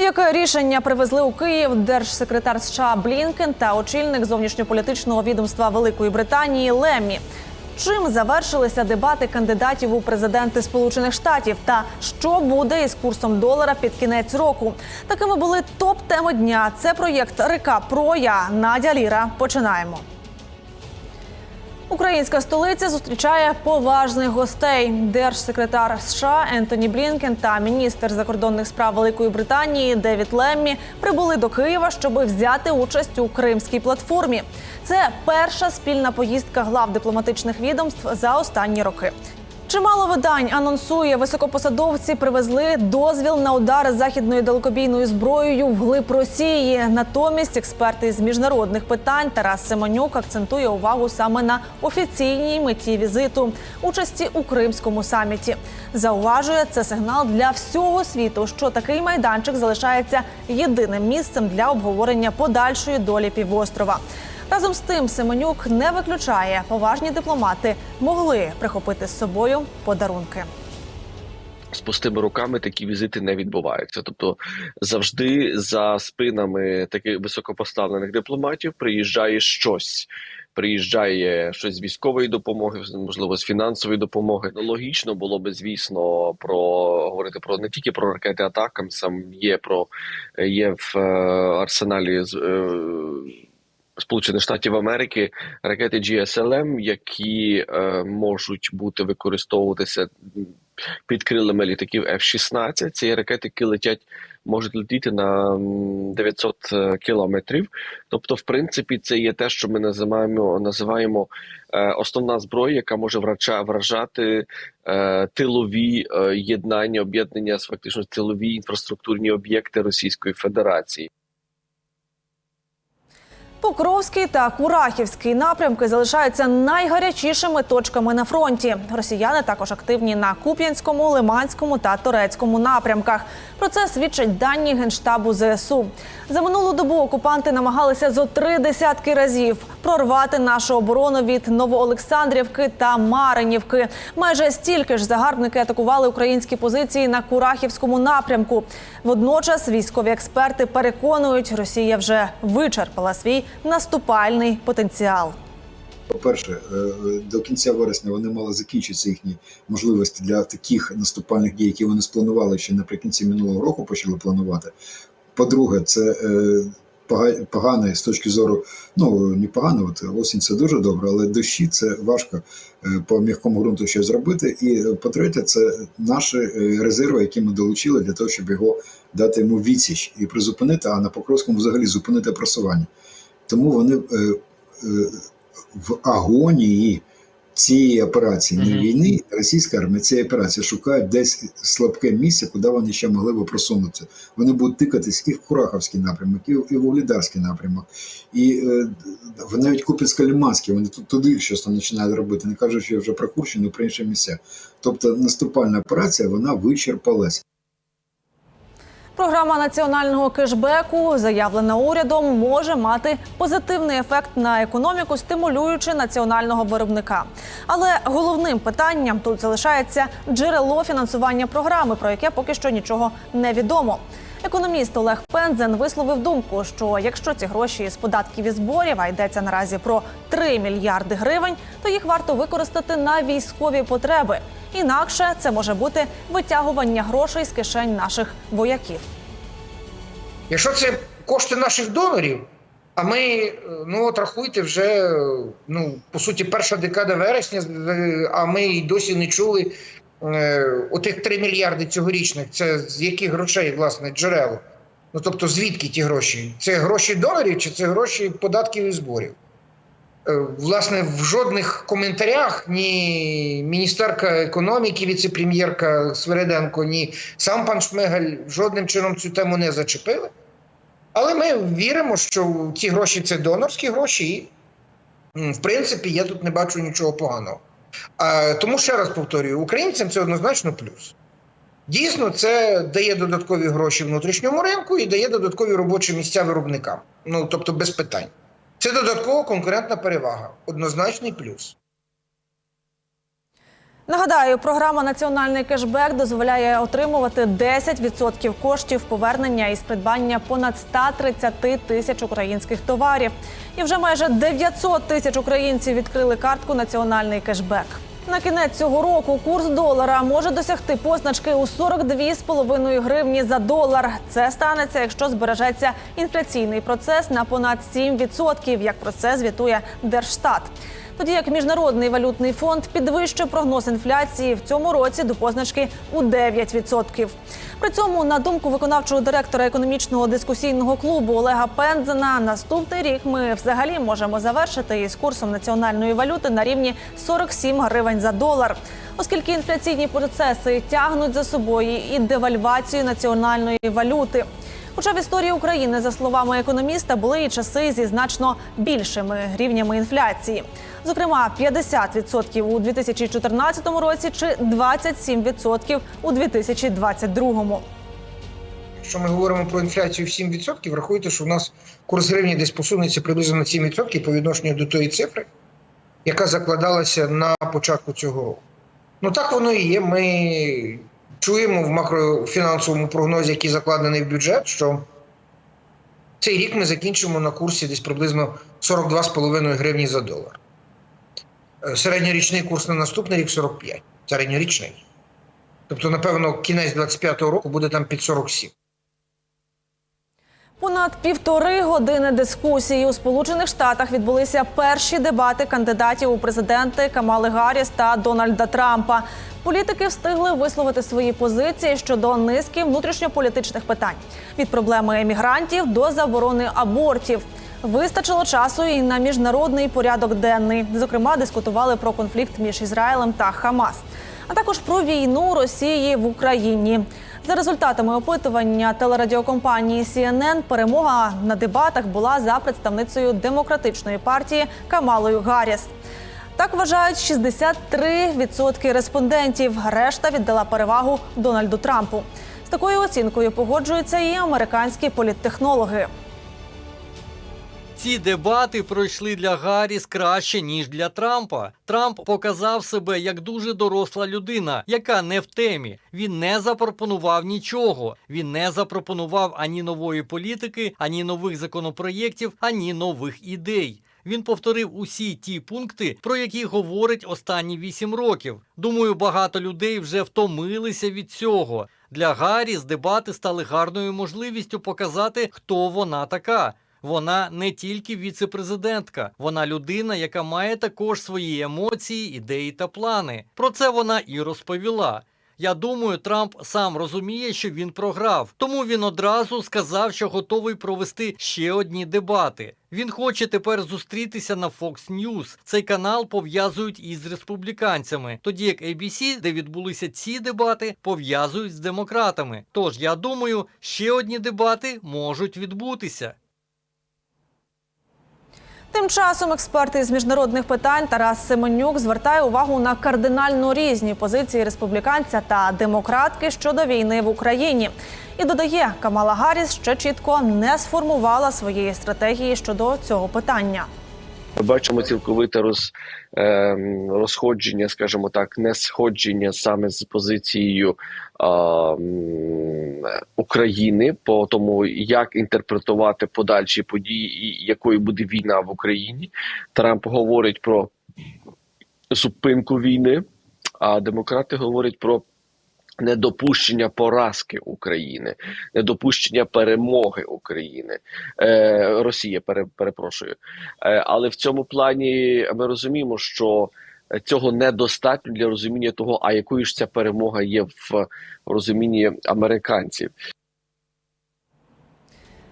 Яке рішення привезли у Київ держсекретар США Блінкен та очільник зовнішньополітичного відомства Великої Британії Леммі? Чим завершилися дебати кандидатів у президенти Сполучених Штатів? Та що буде із курсом долара під кінець року? Такими були топ-теми дня. Це проєкт Река Про. Я Надя Ліра. Починаємо. Українська столиця зустрічає поважних гостей. Держсекретар США Ентоні Блінкен та міністр закордонних справ Великої Британії Девід Леммі прибули до Києва, щоб взяти участь у кримській платформі. Це перша спільна поїздка глав дипломатичних відомств за останні роки. Чимало видань анонсує, високопосадовці привезли дозвіл на удари західною далекобійною зброєю вглиб Росії. Натомість експерти з міжнародних питань Тарас Семенюк акцентує увагу саме на офіційній меті візиту участі у Кримському саміті. Зауважує це сигнал для всього світу, що такий майданчик залишається єдиним місцем для обговорення подальшої долі півострова. Разом з тим Семенюк не виключає, поважні дипломати могли прихопити з собою подарунки. з пустими руками такі візити не відбуваються. Тобто завжди за спинами таких високопоставлених дипломатів приїжджає щось. Приїжджає щось з військової допомоги, можливо, з фінансової допомоги. Ну, Логічно було би, звісно, про говорити про не тільки про ракети атакам, сам є про є в е, арсеналі з. Е, Сполучених Штатів Америки ракети GSLM, які е, можуть бути використовуватися під крилами літаків F-16. Ці ракети, які летять, можуть летіти на 900 кілометрів. Тобто, в принципі, це є те, що ми називаємо називаємо е, основна зброя, яка може врача, вражати е, тилові е, єднання, об'єднання фактично тилові інфраструктурні об'єкти Російської Федерації. Покровський та Курахівський напрямки залишаються найгарячішими точками на фронті. Росіяни також активні на Куп'янському, Лиманському та Торецькому напрямках. Про це свідчать дані генштабу ЗСУ. За минулу добу окупанти намагалися зо три десятки разів прорвати нашу оборону від Новоолександрівки та Маринівки. Майже стільки ж загарбники атакували українські позиції на Курахівському напрямку. Водночас військові експерти переконують, Росія вже вичерпала свій наступальний потенціал. По-перше, е, до кінця вересня вони мали закінчитися їхні можливості для таких наступальних дій, які вони спланували ще наприкінці минулого року почали планувати. По-друге, це е, погане з точки зору, ну не погано, от осінь це дуже добре, але дощі це важко е, по м'якому ґрунту щось зробити. І е, по-третє, це наші е, резерви, які ми долучили для того, щоб його дати йому відсіч і призупинити, а на Покровському взагалі зупинити просування. Тому вони е, е, в агонії цієї операції, не війни, російська армія цієї операції шукають десь слабке місце, куди вони ще могли би просунутися. Вони будуть тикатись і в Кураховський напрямок, і в, і в Углідарський напрямок, і е, навіть Купінсько-Лиманський, вони тут туди щось там починають робити, не кажучи вже про Курщину, про інші місця. Тобто наступальна операція вона вичерпалась. Програма національного кешбеку, заявлена урядом, може мати позитивний ефект на економіку, стимулюючи національного виробника. Але головним питанням тут залишається джерело фінансування програми, про яке поки що нічого не відомо. Економіст Олег Пензен висловив думку, що якщо ці гроші з податків і зборів, а йдеться наразі про 3 мільярди гривень, то їх варто використати на військові потреби. Інакше це може бути витягування грошей з кишень наших вояків. Якщо це кошти наших донорів, а ми, е, ну от рахуйте, вже е, ну по суті, перша декада вересня, е, а ми й досі не чули е, отих 3 мільярди цьогорічних. Це з яких грошей, власне, джерело? Ну тобто, звідки ті гроші? Це гроші донорів чи це гроші податків і зборів? Е, Власне, в жодних коментарях ні міністерка економіки, віце-прем'єрка Свереденко, ні сам пан Шмигаль жодним чином цю тему не зачепили. Але ми віримо, що ці гроші це донорські гроші, і в принципі я тут не бачу нічого поганого. Тому ще раз повторюю: українцям це однозначно плюс. Дійсно, це дає додаткові гроші внутрішньому ринку і дає додаткові робочі місця виробникам. Ну тобто без питань. Це додаткова конкурентна перевага, однозначний плюс. Нагадаю, програма Національний кешбек дозволяє отримувати 10% коштів повернення із придбання понад 130 тисяч українських товарів. І вже майже 900 тисяч українців відкрили картку Національний кешбек. На кінець цього року курс долара може досягти позначки у 42,5 гривні за долар. Це станеться, якщо збережеться інфляційний процес на понад 7%, як про це звітує Держстат. Тоді як міжнародний валютний фонд підвищує прогноз інфляції в цьому році до позначки у 9%. При цьому, на думку виконавчого директора економічного дискусійного клубу Олега Пензена, наступний рік ми взагалі можемо завершити із курсом національної валюти на рівні 47 гривень за долар. Оскільки інфляційні процеси тягнуть за собою і девальвацію національної валюти. Хоча в історії України, за словами економіста, були і часи зі значно більшими рівнями інфляції. Зокрема, 50% у 2014 році чи 27% у 2022. Якщо ми говоримо про інфляцію в 7%, врахуйте, що у нас курс гривні десь посунеться приблизно на 7% по відношенню до тої цифри, яка закладалася на початку цього року. Ну так воно і є. Ми чуємо в макрофінансовому прогнозі, який закладений в бюджет, що цей рік ми закінчимо на курсі десь приблизно 42,5 гривні за долар. Е, Середньорічний курс на наступний рік 45. Середньорічний. Тобто, напевно, кінець 25-го року буде там під 47. Понад півтори години дискусії у Сполучених Штатах відбулися перші дебати кандидатів у президенти Камали Гарріс та Дональда Трампа. Політики встигли висловити свої позиції щодо низки внутрішньополітичних питань від проблеми емігрантів до заборони абортів. Вистачило часу і на міжнародний порядок денний. Зокрема, дискутували про конфлікт між Ізраїлем та Хамас, а також про війну Росії в Україні. За результатами опитування телерадіокомпанії CNN, перемога на дебатах була за представницею демократичної партії Камалою Гарріс. Так вважають 63% респондентів. Решта віддала перевагу Дональду Трампу. З такою оцінкою погоджуються і американські політтехнологи. Ці дебати пройшли для Гарріс краще ніж для Трампа. Трамп показав себе як дуже доросла людина, яка не в темі. Він не запропонував нічого. Він не запропонував ані нової політики, ані нових законопроєктів, ані нових ідей. Він повторив усі ті пункти, про які говорить останні вісім років. Думаю, багато людей вже втомилися від цього. Для Гарріс дебати стали гарною можливістю показати, хто вона така. Вона не тільки віце-президентка, вона людина, яка має також свої емоції, ідеї та плани. Про це вона і розповіла. Я думаю, Трамп сам розуміє, що він програв, тому він одразу сказав, що готовий провести ще одні дебати. Він хоче тепер зустрітися на Fox News. Цей канал пов'язують із республіканцями, тоді як ABC, де відбулися ці дебати, пов'язують з демократами. Тож я думаю, ще одні дебати можуть відбутися. Тим часом експерти з міжнародних питань Тарас Семенюк звертає увагу на кардинально різні позиції республіканця та демократки щодо війни в Україні. І додає, Камала Гарріс ще чітко не сформувала своєї стратегії щодо цього питання. Ми бачимо цілковите роз, е, розходження, скажімо так, не сходження саме з позицією е, України по тому, як інтерпретувати подальші події і якою буде війна в Україні. Трамп говорить про зупинку війни, а демократи говорять про недопущення поразки України, недопущення перемоги України. Е, Росія, пере, перепрошую. Е, Але в цьому плані ми розуміємо, що цього недостатньо для розуміння того, а якою ж ця перемога є в розумінні американців.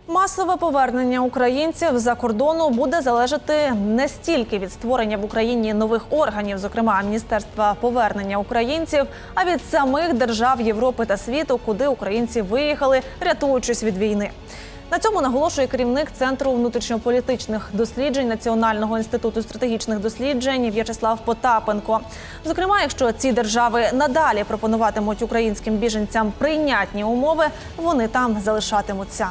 Масове повернення українців за кордону буде залежати не стільки від створення в Україні нових органів, зокрема Міністерства повернення українців, а від самих держав Європи та світу, куди українці виїхали, рятуючись від війни. На цьому наголошує керівник центру внутрішньополітичних досліджень Національного інституту стратегічних досліджень В'ячеслав Потапенко. Зокрема, якщо ці держави надалі пропонуватимуть українським біженцям прийнятні умови, вони там залишатимуться.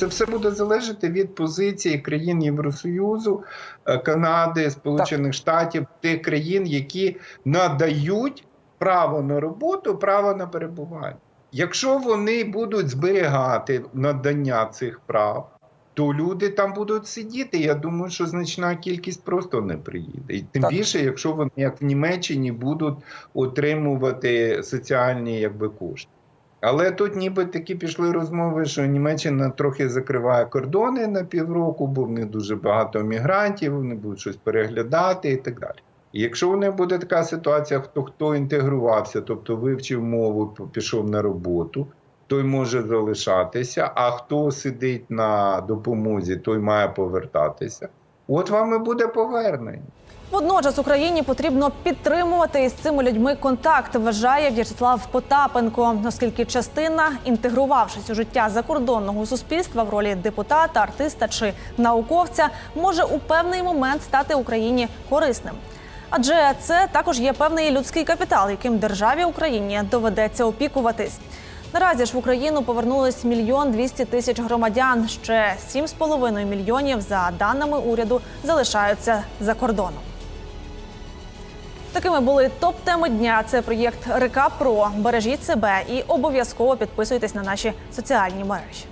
Це все буде залежати від позиції країн Євросоюзу, е, Канади, Сполучених Штатів, тих країн, які надають право на роботу, право на перебування. Якщо вони будуть зберігати надання цих прав, то люди там будуть сидіти. Я думаю, що значна кількість просто не приїде. І тим Так. більше, якщо вони, як в Німеччині, будуть отримувати соціальні якби кошти. Але тут ніби такі пішли розмови, що Німеччина трохи закриває кордони на півроку, бо в них дуже багато мігрантів, вони будуть щось переглядати і так далі. І якщо в них буде така ситуація, хто хто інтегрувався, тобто вивчив мову, пішов на роботу, той може залишатися, а хто сидить на допомозі, той має повертатися. От вам і буде повернення. Водночас Україні потрібно підтримувати із цими людьми контакт, вважає В'ячеслав Потапенко, оскільки частина, інтегрувавшись у життя закордонного суспільства в ролі депутата, артиста чи науковця, може у певний момент стати Україні корисним. Адже це також є певний людський капітал, яким державі Україні доведеться опікуватись. Наразі ж в Україну повернулись мільйон двісті тисяч громадян. Ще 7,5 мільйонів за даними уряду залишаються за кордоном. Такими були топ-теми дня. Це проєкт Река Про. Бережіть себе і обов'язково підписуйтесь на наші соціальні мережі.